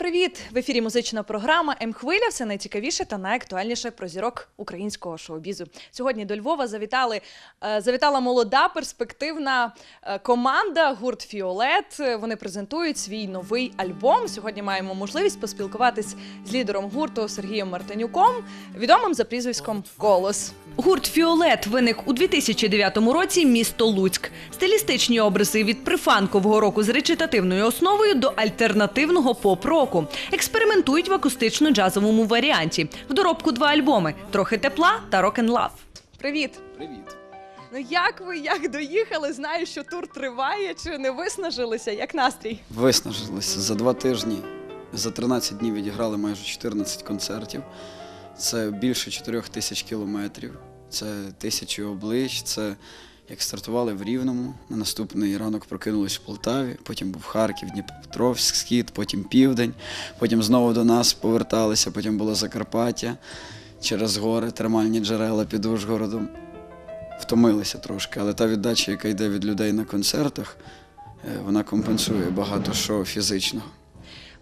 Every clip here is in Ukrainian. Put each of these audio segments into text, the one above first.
Привіт! В ефірі музична програма М-хвиля. Все найцікавіше та найактуальніше про зірок українського шоу-бізу. Сьогодні до Львова завітали е, завітала молода перспективна е, команда гурт Фіолет. Вони презентують свій новий альбом. Сьогодні маємо можливість поспілкуватись з лідером гурту Сергієм Мартинюком, відомим за прізвиськом Колос. Гурт Фіолет виник у 2009 році місто Луцьк. Стилістичні образи від прифанкового року з речитативною основою до альтернативного поп-року. Експериментують в акустично-джазовому варіанті. В доробку два альбоми: трохи тепла та рок-н-лав. Привіт! Привіт. Ну як ви як доїхали? Знаю, що тур триває. Чи не виснажилися? Як настрій? Виснажилися за два тижні. За 13 днів відіграли майже 14 концертів. Це більше 4 тисяч кілометрів. Це тисячі облич. Це як стартували в Рівному. На наступний ранок прокинулись в Полтаві, потім був Харків, Дніпропетровськ, Схід, потім Південь, потім знову до нас поверталися, потім було Закарпаття через гори, термальні джерела під Ужгородом. Втомилися трошки, але та віддача, яка йде від людей на концертах, е, вона компенсує багато що фізичного.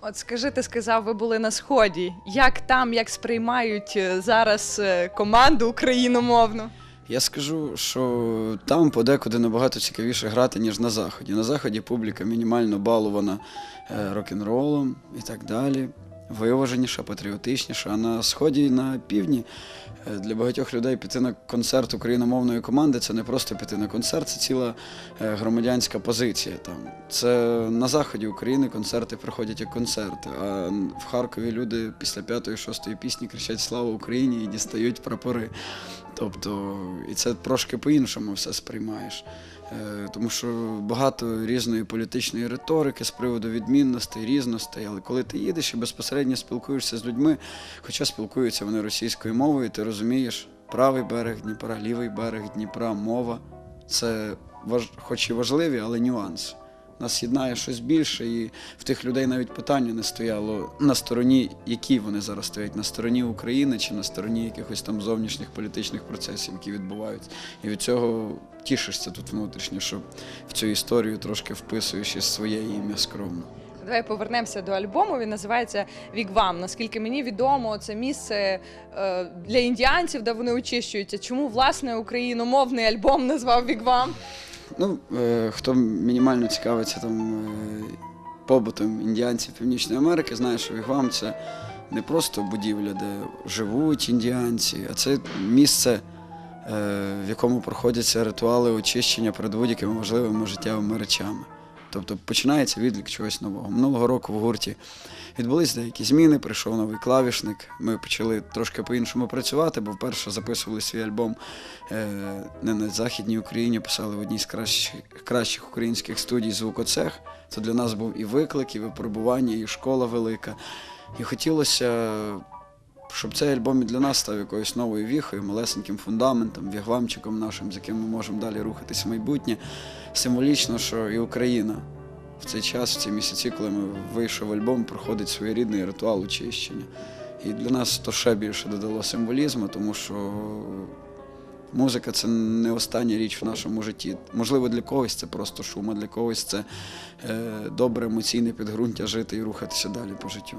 От скажи, ти сказав, ви були на сході. Як там, як сприймають е, зараз е, команду україномовну? Я скажу, що там подекуди набагато цікавіше грати, ніж на заході. На заході публіка мінімально балована е, рок-н-ролом і так далі. Виваженіша, патріотичніша. А на сході і на півдні е, для багатьох людей піти на концерт україномовної команди це не просто піти на концерт, це ціла е, громадянська позиція. Там це на заході України концерти проходять як концерти. А в Харкові люди після п'ятої, шостої пісні кричать Слава Україні і дістають прапори. Тобто, і це трошки по-іншому все сприймаєш. Е, Тому що багато різної політичної риторики з приводу відмінностей, різностей. Але коли ти їдеш і безпосередньо спілкуєшся з людьми, хоча спілкуються вони російською мовою, ти розумієш правий берег Дніпра, лівий берег Дніпра, мова це хоч і важливі, але нюанси. Нас єднає щось більше, і в тих людей навіть питання не стояло на стороні, які вони зараз стоять, на стороні України чи на стороні якихось там зовнішніх політичних процесів, які відбуваються. І від цього тішишся тут внутрішньо, що в цю історію трошки вписуєш із своє ім'я скромно. Давай повернемося до альбому. Він називається Вігвам. Наскільки мені відомо, це місце е, для індіанців, де вони очищуються. Чому власне україномовний альбом назвав Вігвам? Ну, е, хто мінімально цікавиться там е, побутом індіанців Північної Америки, знає, що Вігвам це не просто будівля, де живуть індіанці, а це місце, е, в якому проходяться ритуали очищення перед будь-якими важливими життєвими речами. Тобто починається відлік чогось нового. Минулого року в гурті відбулись деякі зміни, прийшов новий клавішник. Ми почали трошки по-іншому працювати, бо вперше записували свій альбом е, не на Західній Україні, писали в одній з кращих, кращих українських студій звукоцех. Це для нас був і виклик, і випробування, і школа велика. І хотілося, щоб цей альбом і для нас став якоюсь новою віхою, малесеньким фундаментом, вігвамчиком нашим, з яким ми можемо далі рухатись в майбутнє. Символічно, що і Україна в цей час, в ці місяці, коли ми вийшов альбом, проходить своєрідний ритуал очищення. І для нас то ще більше додало символізму, тому що музика це не остання річ в нашому житті. Можливо, для когось це просто шум, а для когось це е, добре емоційне підґрунтя жити і рухатися далі по життю.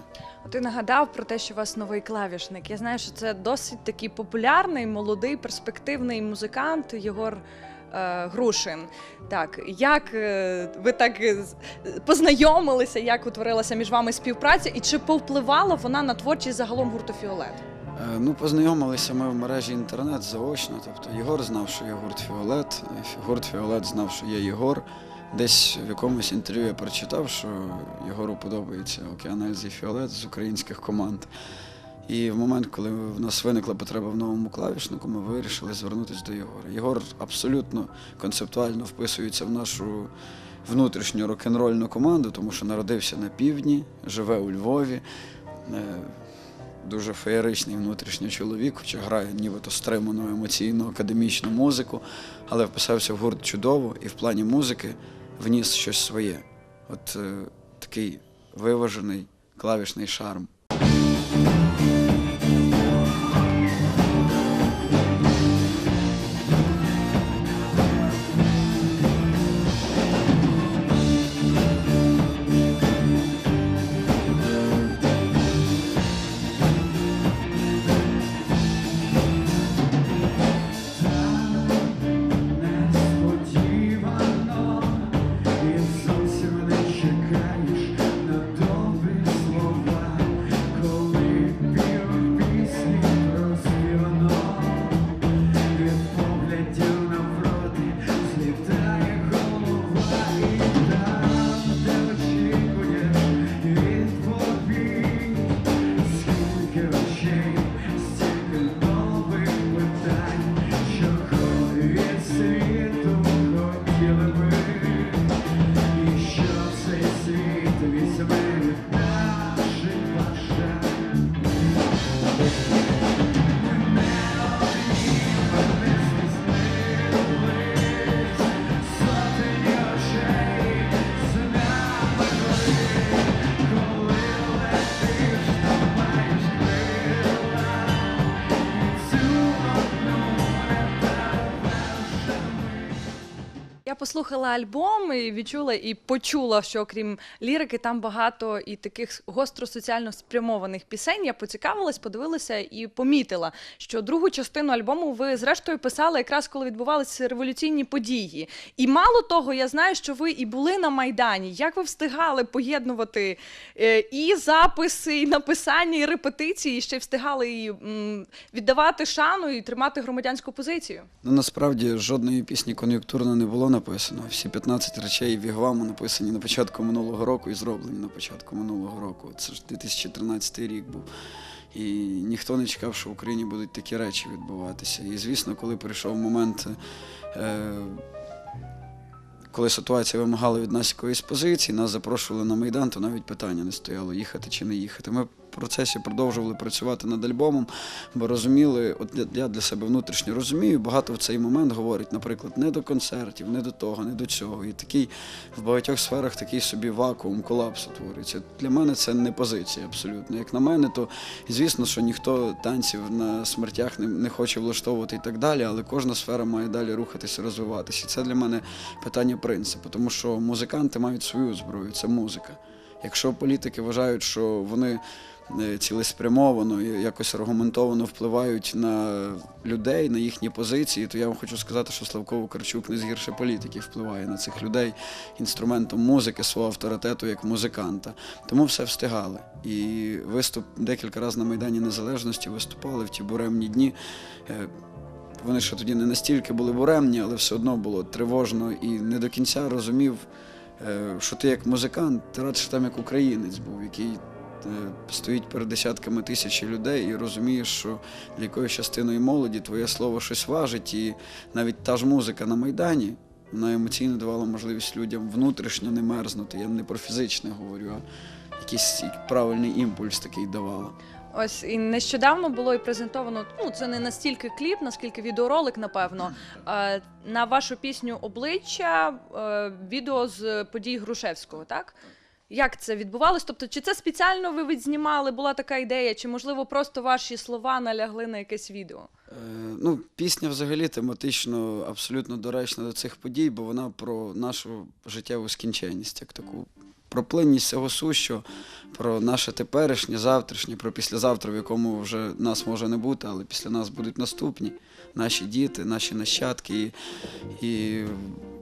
Ти нагадав про те, що у вас новий клавішник. Я знаю, що це досить такий популярний, молодий, перспективний музикант Єгор. Е, Грушин. Так, як е, ви так е, познайомилися, як утворилася між вами співпраця, і чи повпливала вона на творчість загалом гурту Фіолет? Ну, познайомилися ми в мережі інтернет заочно. Тобто Єгор знав, що є гурт Фіолет, гурт Фіолет знав, що є Єгор. Десь в якомусь інтерв'ю я прочитав, що Єгору подобається Океан Ельзи і Фіолет з українських команд. І в момент, коли в нас виникла потреба в новому клавішнику, ми вирішили звернутися до Єгора. Єгор абсолютно концептуально вписується в нашу внутрішню рок-н-рольну команду, тому що народився на півдні, живе у Львові. Е, дуже феєричний внутрішній чоловік, хоча грає нібито стриману емоційну академічну музику, але вписався в гурт чудово і в плані музики вніс щось своє. От е, такий виважений клавішний шарм. Послухала альбом і відчула і почула, що окрім лірики, там багато і таких гостро соціально спрямованих пісень. Я поцікавилась, подивилася і помітила, що другу частину альбому ви зрештою писали якраз коли відбувалися революційні події. І мало того, я знаю, що ви і були на майдані. Як ви встигали поєднувати е, і записи, і написання, і репетиції, і ще встигали і віддавати шану і тримати громадянську позицію? Ну насправді жодної пісні кон'юнктурно не було написано. Всі 15 речей Вігваму написані на початку минулого року і зроблені на початку минулого року. Це ж 2013 рік був. І ніхто не чекав, що в Україні будуть такі речі відбуватися. І звісно, коли прийшов момент, е, коли ситуація вимагала від нас якоїсь позиції, нас запрошували на Майдан, то навіть питання не стояло, їхати чи не їхати. Ми процесі продовжували працювати над альбомом, бо розуміли, от я- для себе внутрішньо розумію, багато в цей момент говорять, наприклад, не до концертів, не до того, не до цього. І такий в багатьох сферах такий собі вакуум, колапс утворюється. Для мене це не позиція абсолютно. Як на мене, то звісно, що ніхто танців на смертях не, не хоче влаштовувати і так далі, але кожна сфера має далі рухатися, розвиватися. І це для мене питання принципу, тому що музиканти мають свою зброю, це музика. Якщо політики вважають, що вони цілеспрямовано і якось аргументовано впливають на людей, на їхні позиції, то я вам хочу сказати, що Славко Вакарчук не згірше політиків впливає на цих людей інструментом музики, свого авторитету як музиканта. Тому все встигали. І виступ декілька разів на Майдані Незалежності виступали в ті буремні дні. Е, Вони ще тоді не настільки були буремні, але все одно було тривожно і не до кінця розумів, е, що ти як музикант, ти радше там як українець був, який е, стоїть перед десятками тисяч людей і розумієш, що для якоїсь частиної молоді твоє слово щось важить, і навіть та ж музика на Майдані. Вона емоційно давала можливість людям внутрішньо не мерзнути. Я не про фізичне говорю, а якийсь правильний імпульс такий давала. Ось і нещодавно було і презентовано. Ну це не настільки кліп, наскільки відеоролик, напевно. е, На вашу пісню обличчя е, відео з подій Грушевського, так? Як це відбувалось? Тобто, чи це спеціально ви відзнімали, була така ідея, чи можливо просто ваші слова налягли на якесь відео? Е, Ну, пісня взагалі тематично абсолютно доречна до цих подій, бо вона про нашу життєву скінченність, як таку про плинність всього сущого, про наше теперішнє, завтрашнє, про післязавтра, в якому вже нас може не бути, але після нас будуть наступні, наші діти, наші нащадки. І, і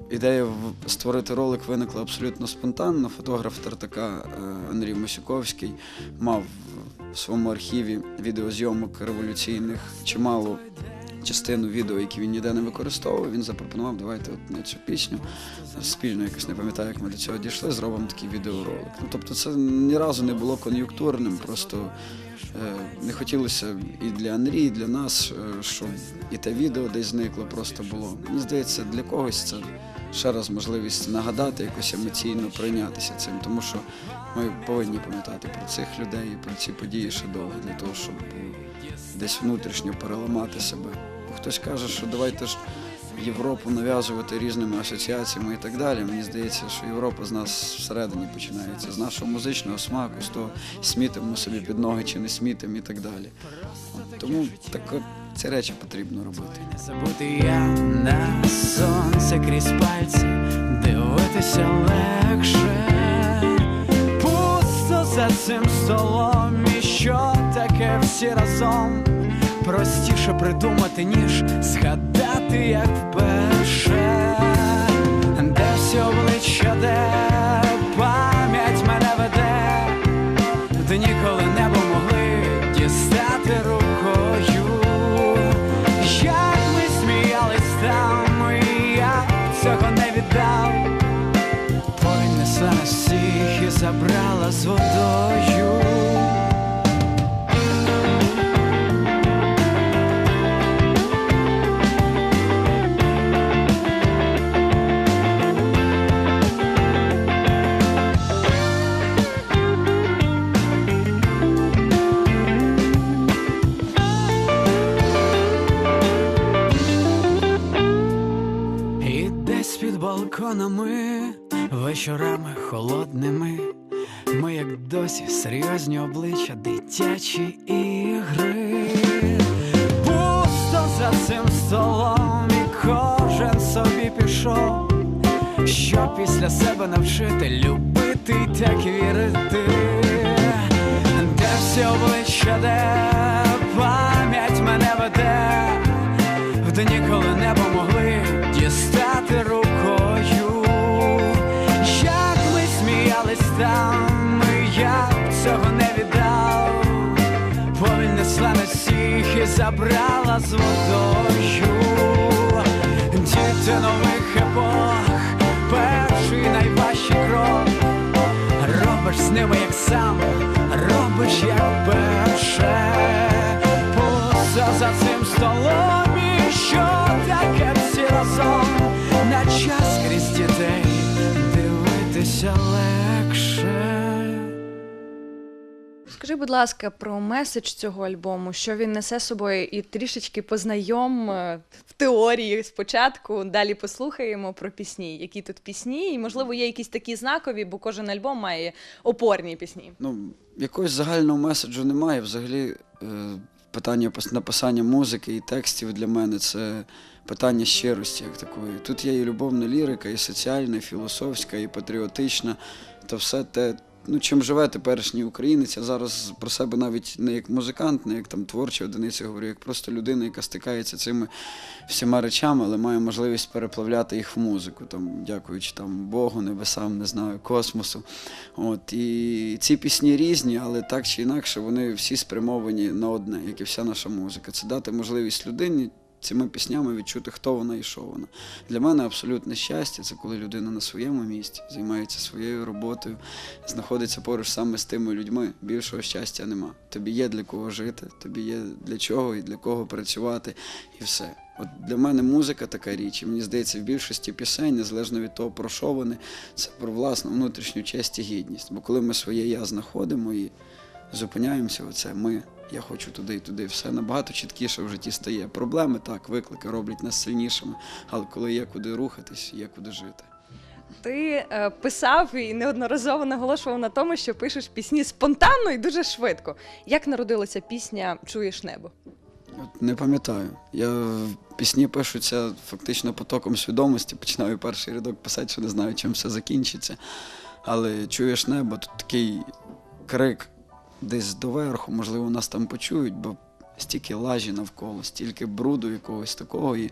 ідея створити ролик виникла абсолютно спонтанно. Фотограф Тартака е, Андрій Мосюковський мав в своєму архіві відеозйомок революційних чимало частину відео, які він ніде не використовував. Він запропонував, давайте от на цю пісню спільно якось не пам'ятаю, як ми до цього дійшли, зробимо такий відеоролик. Ну тобто, це ні разу не було кон'юнктурним, просто е, не хотілося і для Андрі, і для нас, е, щоб і те відео десь зникло, просто було. Мені здається, для когось це ще раз можливість нагадати, якось емоційно прийнятися цим, тому що ми повинні пам'ятати про цих людей і про ці події ще довго для того, щоб десь внутрішньо переламати себе. Хтось каже, що давайте ж Європу нав'язувати різними асоціаціями і так далі. Мені здається, що Європа з нас всередині починається, з нашого музичного смаку, з того, смітимо собі під ноги чи не смітимо і так далі. Тому так ці речі потрібно робити. Не забути я на сонце крізь пальці, дивитися легше. Пусто за цим столом, і що таке всі разом. Простіше придумати, ніж згадати, як вперше. Де всі обличчя, де там, я цього не віддав. Повінь несла нас і забрала з водою. Балконами, вечорами холодними, ми, як досі, серйозні обличчя, дитячі ігри. Пусто за цим столом, і кожен собі пішов, що після себе навчити? Любити так вірити, де всі забрала з водою Діти нових епох, перший найважчий крок. Робиш з ними як сам, робиш як перше. Пусто за цим столом і що таке всі разом. На час крізь дітей дивитися легше Скажи, будь ласка, про меседж цього альбому, що він несе собою, і трішечки познайом е, в теорії спочатку. Далі послухаємо про пісні, які тут пісні, і можливо є якісь такі знакові, бо кожен альбом має опорні пісні. Ну, якогось загального меседжу немає. Взагалі, е, питання написання музики і текстів для мене це питання щирості, як такої. Тут є і любовна лірика, і соціальна, і філософська, і патріотична, то все те. Ну, чим живе теперішній українець, я зараз про себе навіть не як музикант, не як там творча одиниця говорю, як просто людина, яка стикається цими всіма речами, але має можливість переплавляти їх в музику, там, дякуючи там Богу, небесам, не знаю, космосу. От, і ці пісні різні, але так чи інакше вони всі спрямовані на одне, як і вся наша музика. Це дати можливість людині цими піснями відчути, хто вона і що вона. Для мене абсолютне щастя це коли людина на своєму місці займається своєю роботою, знаходиться поруч саме з тими людьми. Більшого щастя нема. Тобі є для кого жити, тобі є для чого і для кого працювати, і все. От для мене музика така річ, і мені здається, в більшості пісень, незалежно від того, про що вони, це про власну внутрішню честь і гідність. Бо коли ми своє я знаходимо і зупиняємося, оце ми, я хочу туди і туди, все набагато чіткіше в житті стає. Проблеми так, виклики роблять нас сильнішими, але коли є куди рухатись, є куди жити. Ти е, писав і неодноразово наголошував на тому, що пишеш пісні спонтанно і дуже швидко. Як народилася пісня Чуєш небо? От не пам'ятаю. Я пісні пишуться фактично потоком свідомості. Починаю перший рядок писати, що не знаю, чим все закінчиться. Але чуєш небо, тут такий крик десь доверху, можливо, нас там почують, бо стільки лажі навколо, стільки бруду якогось такого, і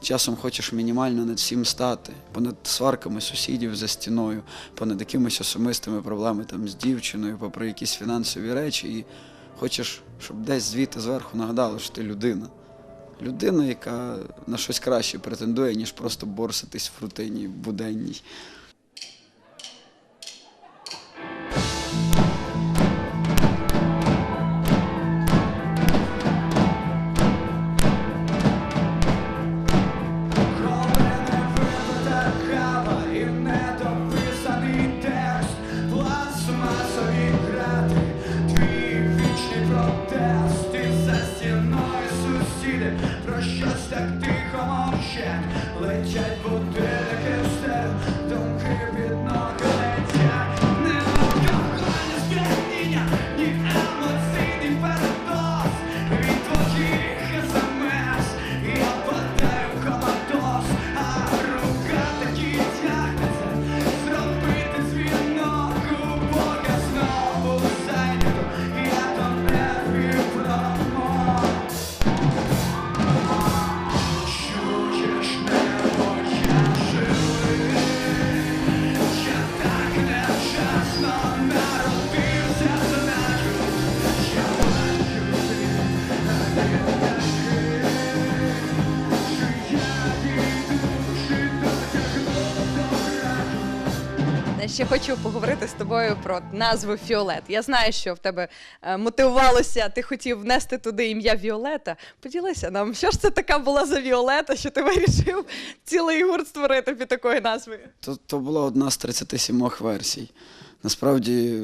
часом хочеш мінімально над всім стати, понад сварками сусідів за стіною, понад якимись особистими проблемами там з дівчиною, попри якісь фінансові речі. І хочеш, щоб десь звідти зверху нагадали, що ти людина. Людина, яка на щось краще претендує, ніж просто борсатись в рутині буденній. Ще хочу поговорити з тобою про назву Фіолет. Я знаю, що в тебе е, мотивувалося, ти хотів внести туди ім'я Віолета. Поділися нам, що ж це така була за Віолета, що ти вирішив цілий гурт створити під такою назвою? То, то була одна з 37 версій. Насправді,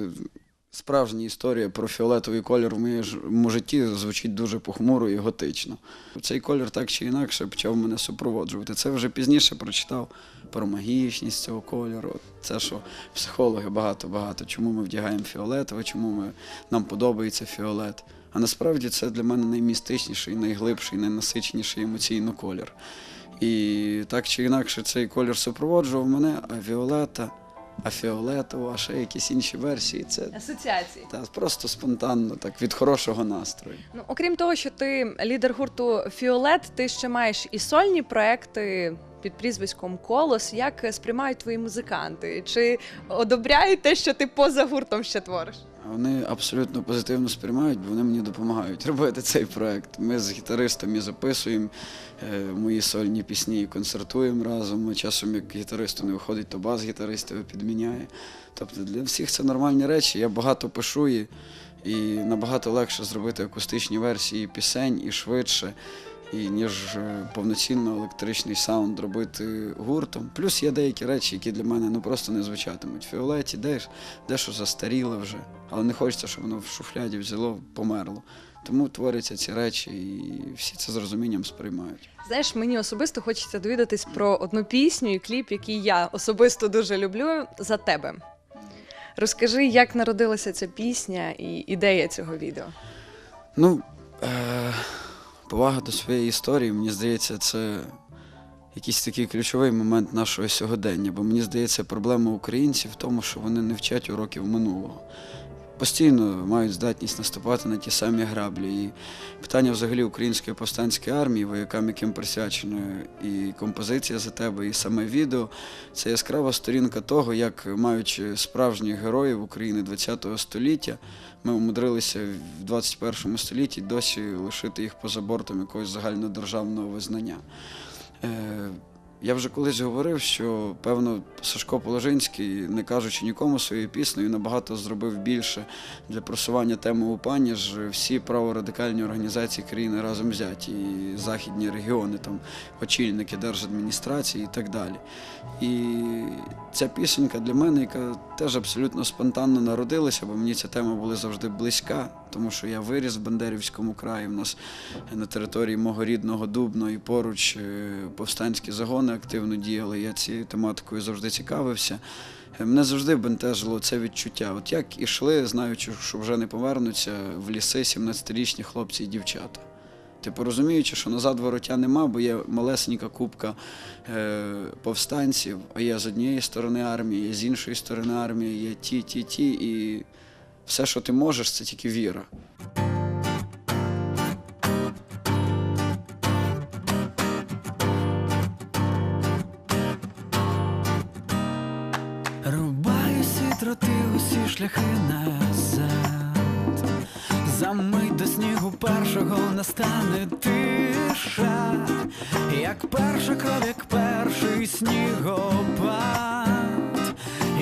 справжня історія про фіолетовий колір в моєму житті звучить дуже похмуро і готично. Цей колір так чи інакше почав мене супроводжувати. Це вже пізніше прочитав про магічність цього кольору. Це що психологи багато-багато, чому ми вдягаємо фіолетове, чому ми, нам подобається фіолет. А насправді це для мене наймістичніший, найглибший, найнасиченіший емоційно колір. І так чи інакше цей колір супроводжував мене, а Віолета, а Фіолетово, а ще якісь інші версії. Це Асоціації. та, просто спонтанно, так, від хорошого настрою. Ну, окрім того, що ти лідер гурту Фіолет, ти ще маєш і сольні проекти під прізвиськом Колос. Як сприймають твої музиканти? Чи одобряють те, що ти поза гуртом ще твориш? Вони абсолютно позитивно сприймають, бо вони мені допомагають робити цей проект. Ми з гітаристом і записуємо е, мої сольні пісні і концертуємо разом. А часом, як гітаристу не виходить, то бас-гітарист його підміняє. Тобто для всіх це нормальні речі. Я багато пишу і набагато легше зробити акустичні версії пісень і швидше. І ніж е, повноцінно електричний саунд робити гуртом. Плюс є деякі речі, які для мене ну просто не звучатимуть. Фіолеті деш, дещо застаріло вже, але не хочеться, щоб воно в шуфляді взяло, померло. Тому творяться ці речі, і всі це з розумінням сприймають. Знаєш, мені особисто хочеться довідатись про одну пісню і кліп, який я особисто дуже люблю за тебе. Розкажи, як народилася ця пісня і ідея цього відео. Ну, е- повага до своєї історії, мені здається, це якийсь такий ключовий момент нашого сьогодення. Бо мені здається, проблема українців в тому, що вони не вчать уроків минулого. Постійно мають здатність наступати на ті самі граблі. І питання взагалі української повстанської армії, воякам, яким присвячено і композиція за тебе, і саме відео це яскрава сторінка того, як маючи справжніх героїв України ХХ століття, ми умудрилися в 21 столітті досі лишити їх поза бортом якогось загальнодержавного визнання. Я вже колись говорив, що певно Сашко Положинський, не кажучи нікому своєю піснею, набагато зробив більше для просування теми УПА, ніж всі праворадикальні організації країни разом взяті, і західні регіони, там очільники держадміністрації і так далі. І ця пісенька для мене, яка теж абсолютно спонтанно народилася, бо мені ця тема була завжди близька, тому що я виріс в Бандерівському краї. В нас на території мого рідного Дубно і поруч е, повстанські загони активно діяли. Я цією тематикою завжди цікавився. Е, Мене завжди бентежило це відчуття. От як ішли, знаючи, що вже не повернуться в ліси 17-річні хлопці і дівчата. Типу розуміючи, що назад вороття нема, бо є малесенька купка е, повстанців, а є з однієї сторони армії, є з іншої сторони армії, є ті, ті, ті, і все, що ти можеш, це тільки віра. Як перша кров, як перший снігопад.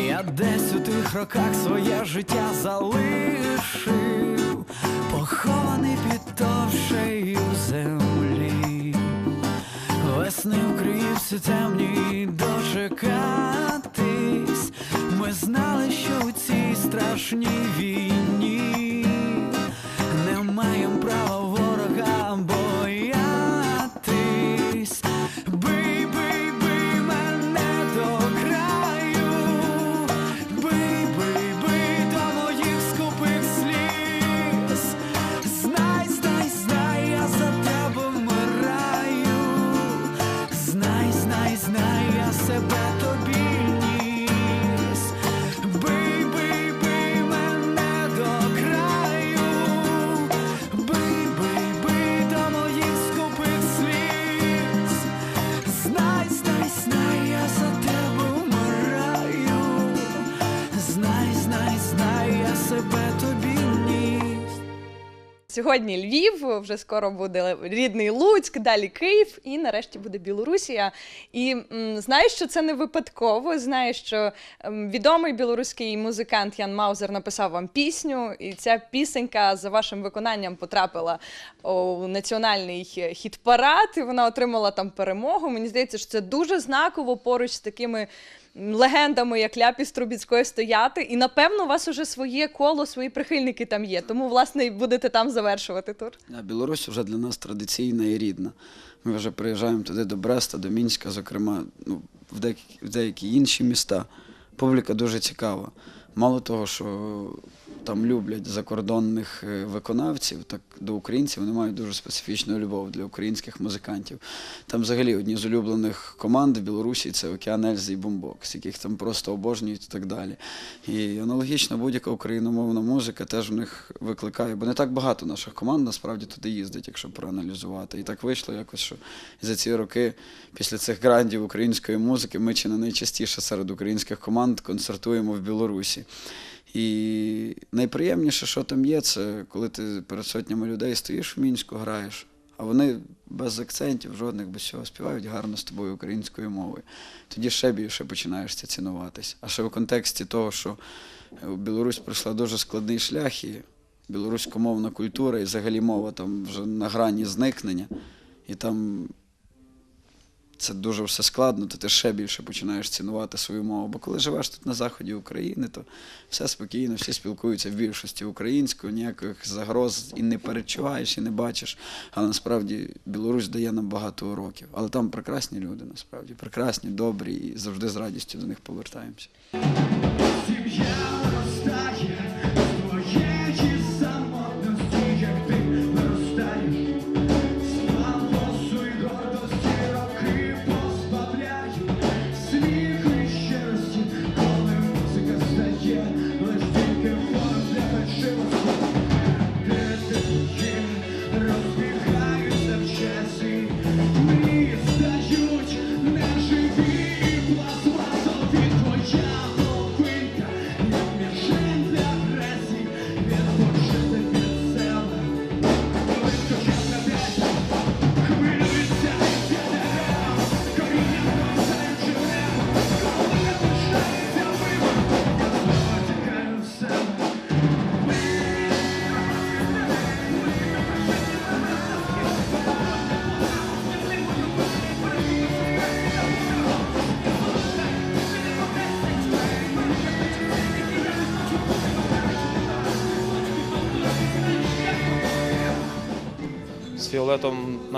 Я десь у тих роках своє життя залишив, похований під товщею землі. Весни в Криївці темній дочекатись. Ми знали, що у цій страшній війні не маєм права Сьогодні Львів, вже скоро буде рідний Луцьк, далі Київ, і нарешті буде Білорусія. І м, знаю, що це не випадково. Знаю, що ем, відомий білоруський музикант Ян Маузер написав вам пісню, і ця пісенька за вашим виконанням потрапила у національний хіт-парад, і вона отримала там перемогу. Мені здається, що це дуже знаково поруч з такими. Легендами, як Ляпіс Трубіцької стояти, і напевно у вас уже своє коло, свої прихильники там є. Тому, власне, будете там завершувати тур. Білорусь вже для нас традиційна і рідна. Ми вже приїжджаємо туди до Бреста, до Мінська, зокрема, ну, в, деякі, в деякі інші міста. Публіка дуже цікава. Мало того, що там люблять закордонних е, виконавців, так до українців вони мають дуже специфічну любов для українських музикантів. Там взагалі одні з улюблених команд в Білорусі це Океан Ельзи і Бумбокс, яких там просто обожнюють і так далі. І аналогічно будь-яка україномовна музика теж в них викликає, бо не так багато наших команд насправді туди їздить, якщо проаналізувати. І так вийшло якось, що за ці роки після цих грандів української музики ми чи не найчастіше серед українських команд концертуємо в Білорусі. І найприємніше, що там є, це коли ти перед сотнями людей стоїш в мінську, граєш, а вони без акцентів, жодних, без всього співають гарно з тобою українською мовою. Тоді ще більше починаєш це цінуватись. А ще в контексті того, що в Білорусь пройшла дуже складний шлях, і білоруськомовна культура, і взагалі мова там вже на грані зникнення, і там це дуже все складно, то ти ще більше починаєш цінувати свою мову. Бо коли живеш тут на заході України, то все спокійно, всі спілкуються в більшості українською, ніяких загроз і не перечуваєш, і не бачиш. Але насправді Білорусь дає нам багато уроків. Але там прекрасні люди, насправді, прекрасні, добрі, і завжди з радістю до них повертаємося. Сім'я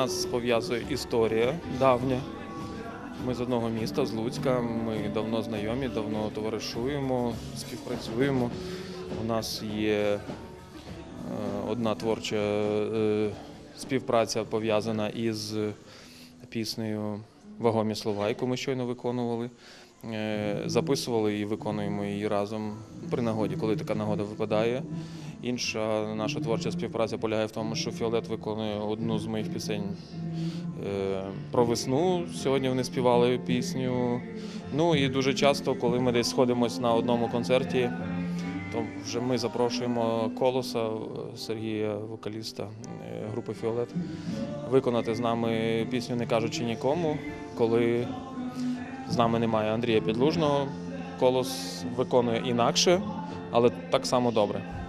нас пов'язує історія давня. Ми з одного міста, з Луцька. Ми давно знайомі, давно товаришуємо, співпрацюємо. У нас є е, одна творча е, співпраця пов'язана із піснею Вагомі слова, яку ми щойно виконували. Е, Записували і виконуємо її разом при нагоді, коли така нагода випадає. Інша наша творча співпраця полягає в тому, що Фіолет виконує одну з моїх пісень е, про весну. Сьогодні вони співали пісню. Ну і дуже часто, коли ми десь сходимось на одному концерті, то вже ми запрошуємо колоса е, Сергія, вокаліста е, групи Фіолет, виконати з нами пісню Не кажучи нікому, коли з нами немає Андрія Підлужного. Колос виконує інакше, але так само добре.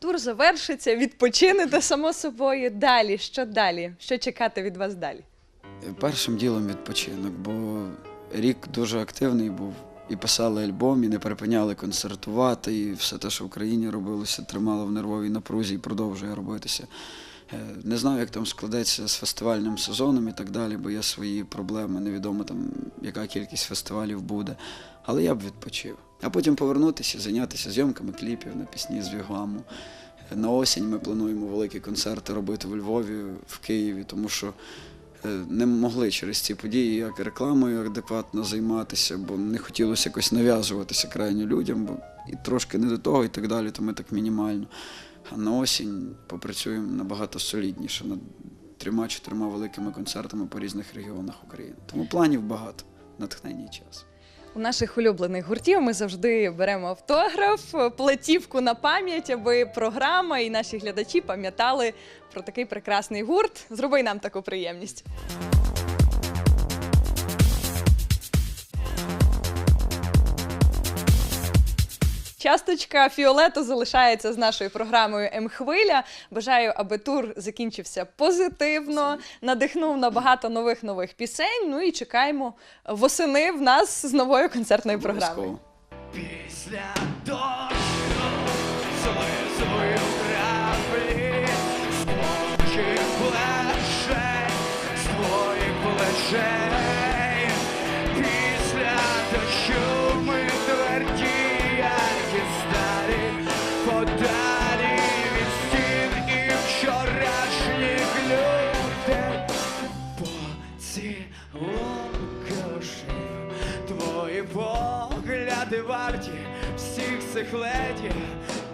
Тур завершиться, відпочинете само собою. Далі, що далі? Що чекати від вас далі? Першим ділом відпочинок, бо рік дуже активний був. І писали альбом, і не припиняли концертувати, і все те, що в країні робилося, тримало в нервовій напрузі і продовжує робитися. Е, Не знаю, як там складеться з фестивальним сезоном і так далі, бо є свої проблеми, невідомо там, яка кількість фестивалів буде. Але я б відпочив. А потім повернутися, зайнятися зйомками кліпів на пісні з Вігваму. На осінь ми плануємо великі концерти робити у Львові, в Києві, тому що е, не могли через ці події як рекламою адекватно займатися, бо не хотілося якось нав'язуватися крайньо людям, бо і трошки не до того, і так далі, то ми так мінімально. А на осінь попрацюємо набагато солідніше над трьома-чотирма великими концертами по різних регіонах України. Тому планів багато, натхнення час. У наших улюблених гуртів ми завжди беремо автограф, платівку на пам'ять, аби програма і наші глядачі пам'ятали про такий прекрасний гурт. Зроби нам таку приємність. Часточка фіолету залишається з нашою програмою М-хвиля. Бажаю, аби тур закінчився позитивно, надихнув на багато нових нових пісень. Ну і чекаємо восени в нас з новою концертною програмою. Після дощу слизові краплі з твоїх плечей, з твоїх плечей. Варті всіх цих леді,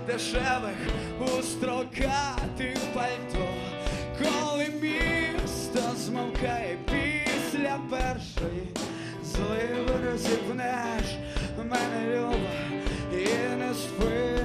дешевих у строкатих пальто, коли місто змовкає після першої зливи розібнеш мене люба і не спини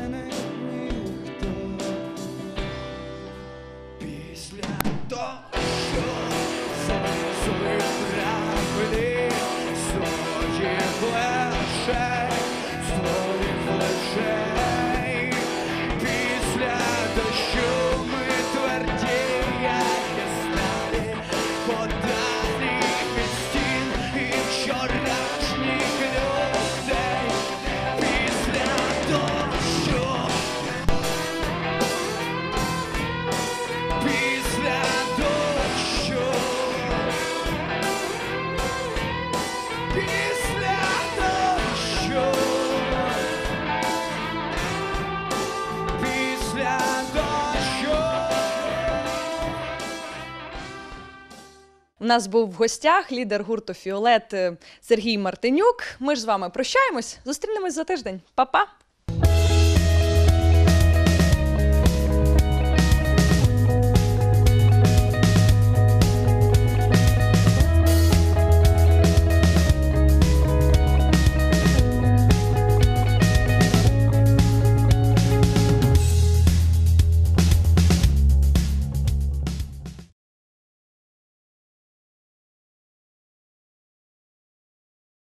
нас був в гостях лідер гурту Фіолет Сергій Мартинюк. Ми ж з вами прощаємось. Зустрінемось за тиждень. Па-па!